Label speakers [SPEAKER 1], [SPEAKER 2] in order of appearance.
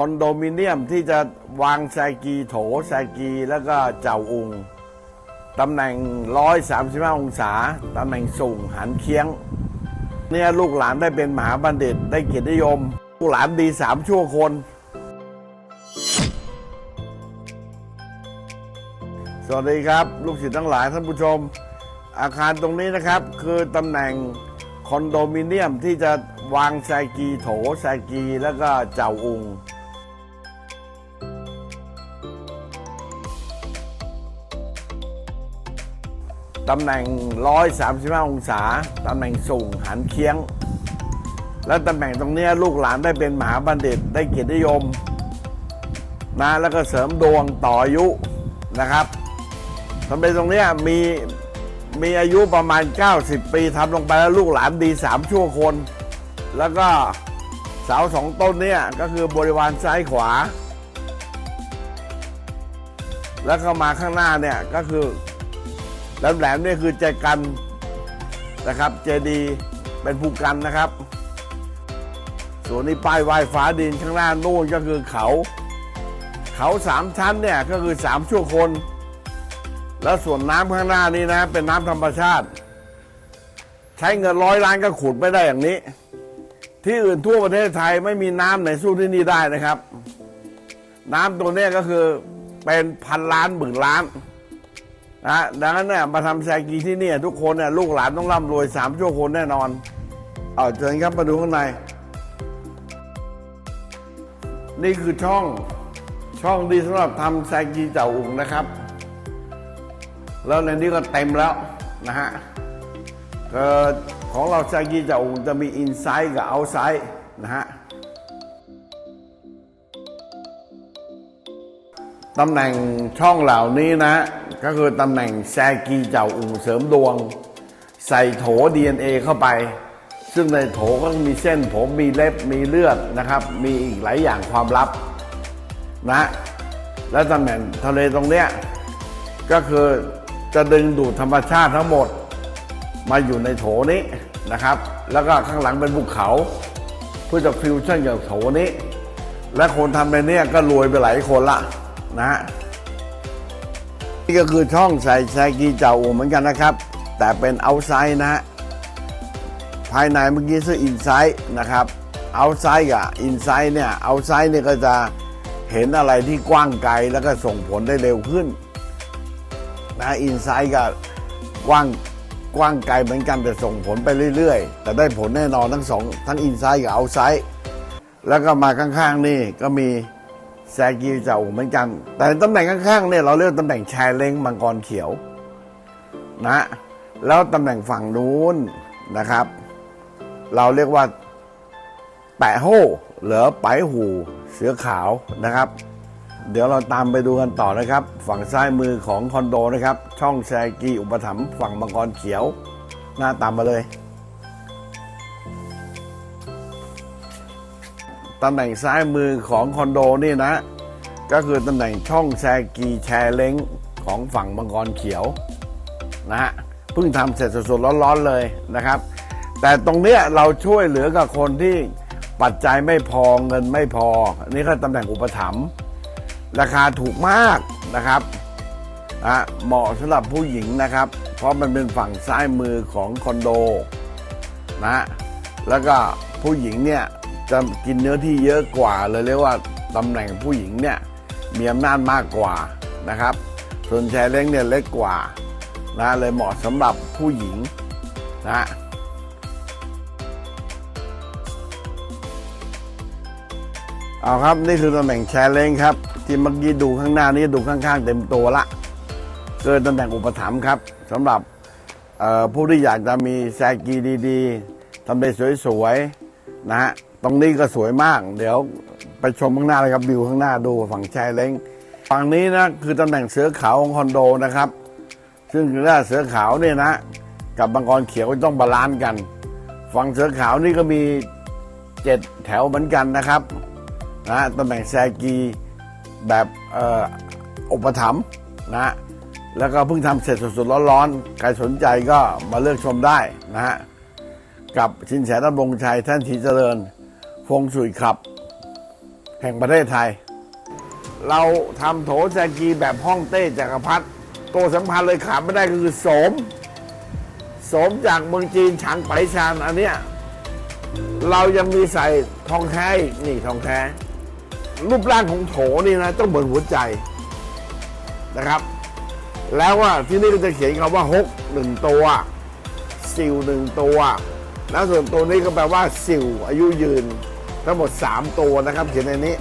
[SPEAKER 1] คอนโดมิเนียมที่จะวางแซกีโถแซกีแล้วก็เจ้าอุงตำแหน่ง 135 องศา ตำแหน่งสูงหันเคียง เนี่ยลูกหลานได้เป็นมหาบัณฑิตได้เกียรตินิยม ลูกหลานดีสามชั่วคน สวัสดีครับ ลูกศิษย์ทั้งหลายท่านผู้ชม อาคารตรงนี้นะครับ คือตำแหน่งคอนโดมิเนียมที่จะวางแซกีโถแซกีแล้วก็เจ้าอุง ตำแหน่ง 135 องศา ตำแหน่งสูงหันเคียง และตำแหน่งตรงนี้ลูกหลานได้เป็นมหาบัณฑิตได้เกียรตินิยมนะแล้วก็เสริมดวงต่ออายุนะครับทำเป็นตรงนี้มีมีอายุประมาณ 90 ปีทำลงไปแล้วลูกหลานดี 3 ชั่วคน แล้วก็เสาสองต้นเนี่ยก็คือบริวารซ้ายขวา แล้วก็มาข้างหน้าเนี่ยก็คือ แหลมๆนี่คือใจกันนะครับ เจดีเป็นภูกันนะครับ ส่วนนี้ป้ายไหวฟ้าดินข้างหน้านู่นก็คือเขา เขาสามชั้นเนี่ยก็คือสามชั่วคน แล้วส่วนน้ำข้างหน้านี้นะ เป็นน้ำธรรมชาติ ใช้เงินร้อยล้านก็ขุดไม่ได้อย่างนี้ ที่อื่นทั่วประเทศไทยไม่มีน้ำไหนสู้ที่นี่ได้นะครับ น้ำตัวนี้ก็คือเป็นพันล้านหมื่นล้านนะดังนั้นเนี่ยมาทำแซกีที่นี่ทุกคนเนี่ยลูกหลานต้องร่ำรวยสามชั่วคนแน่นอนเอาเชิญครับมาดูข้างใน นี่คือช่องช่องดีสำหรับทำแซกีเจ้าอุ่งนะครับ แล้วในนี้ก็เต็มแล้วนะฮะของเราแซกีเจ้าอุ่งจะมีอินไซด์กับเอาไซด์นะฮะ ตำแหน่งช่องเหล่านี้นะ ก็คือตำแหน่งแซกีเจ้าอู่เสริมดวง ใส่โถ DNA เข้าไป ซึ่งในโถก็มีเส้นผมมีเล็บมีเลือดนะครับ มีอีกหลายอย่างความลับนะ และตำแหน่งทะเลตรงเนี้ยก็คือจะดึงดูดธรรมชาติทั้งหมด มาอยู่ในโถนี้นะครับ แล้วก็ข้างหลังเป็นภูเขาเพื่อจะฟิวชั่นกับโถนี้ และคนทำในเนี้ยก็รวยไปหลายคนละ นะนี่ก็คือช่องใส่แซกีเจ้าอูเหมือนกันนะครับ แต่เป็นเอาไซด์นะฮะภายในเมื่อกี้คืออินไซด์นะครับเอาไซด์กับอินไซด์เนี่ยเอาไซด์เนี่ยก็จะเห็นอะไรที่กว้างไกลแล้วก็ส่งผลได้เร็วขึ้นนะอินไซด์ก็กว้างกว้างไกลเหมือนกันแต่ส่งผลไปเรื่อยๆ แต่ได้ผลแน่นอนทั้งสองทั้งอินไซด์กับเอาไซด์แล้วก็มาข้างๆนี่ก็มี แซกีเจ้เหมือนกัน แต่ตำแหน่งข้างๆเนี่ยเราเรียกตำแหน่งชร์เล้งมังกรเขียวนะแล้วตำแหน่งฝั่งนู้นนะครับ เราเรียกว่าแปะโห่หลือไปหูเสือขาวนะครับ เดี๋ยวเราตามไปดูกันต่อนะครับ ฝั่งซ้ายมือของคอนโดนะครับ ช่องแซกีอุปถัมภ์ฝั่งมังกรเขียว หน้าตามมาเลย ตำแหน่งซ้ายมือของคอนโดนี่นะ ก็คือตำแหน่งช่องแซกีแชร์เล้งของฝั่งมังกรเขียวนะฮะเพิ่งทำเสร็จสดๆร้อนๆเลยนะครับ แต่ตรงเนี้ยเราช่วยเหลือกับคนที่ปัจจัยไม่พอเงินไม่พอ อันนี่ก็ตำแหน่งอุปถัมภ์ราคาถูกมากนะครับนะเหมาะสำหรับผู้หญิงนะครับ เพราะมันเป็นฝั่งซ้ายมือของคอนโดนะแล้วก็ผู้หญิงเนี่ย จะกินเนื้อที่เยอะกว่าเลยเรียกว่าตำแหน่งผู้หญิงเนี่ยมีอำนาจมากกว่านะครับ ส่วนชายเล้งเนี่ยเล็กกว่านะเลยเหมาะสำหรับผู้หญิงนะเอาครับนี่คือตำแหน่งแชร์เล้งครับ ที่เมื่อกี้ดูข้างหน้านี้ดูข้าง ๆ เต็มตัวละเกินตำแหน่งอุปถัมภ์ครับสำหรับผู้ที่อยากจะมีแซกีดี ๆทำได้สวยๆนะฮะ ตรงนี้ก็สวยมาก เดี๋ยวไปชมข้างหน้าเลยครับวิวข้างหน้าดูฝั่งชายเล้งฝั่งนี้นะคือตำแหน่งเสือขาวของคอนโดนะครับ ซึ่งคือถ้าเสือขาวเนี่ยนะ กับมังกรเขียวต้องบาลานซ์กัน ฝั่งเสือขาวนี่ก็มีเจ็ดแถวเหมือนกันนะครับนะตำแหน่งแซกีแบบอ,อ,อุปถัมภ์นะแล้วก็เพิ่งทำเสร็จสดๆร้อนๆใครสนใจก็มาเลือกชมได้นะฮะกับชินแสนดำรงชัยท่านทีเจริญ ฟงสุยขับ แห่งประเทศไทย เราทำโถแซกีแบบห้องเต้จักรพรรดิตัวสำคัญเลยขาดไม่ได้ก็คือโสม โสมจากเมืองจีนฉางไปชานอันเนี้ยเรายังมีใส่ทองแท้นี่ทองแท้ รูปร่างของโถนี่นะต้องเหมือนหัวใจนะครับ แล้วว่าที่นี่ก็จะเขียนคำว่าฮกหนึ่งตัว สิวหนึ่งตัว แล้วส่วนตัวนี้ก็แปลว่าสิวอายุยืน ทั้งหมด 3 ตัวนะครับ เขียนในนี้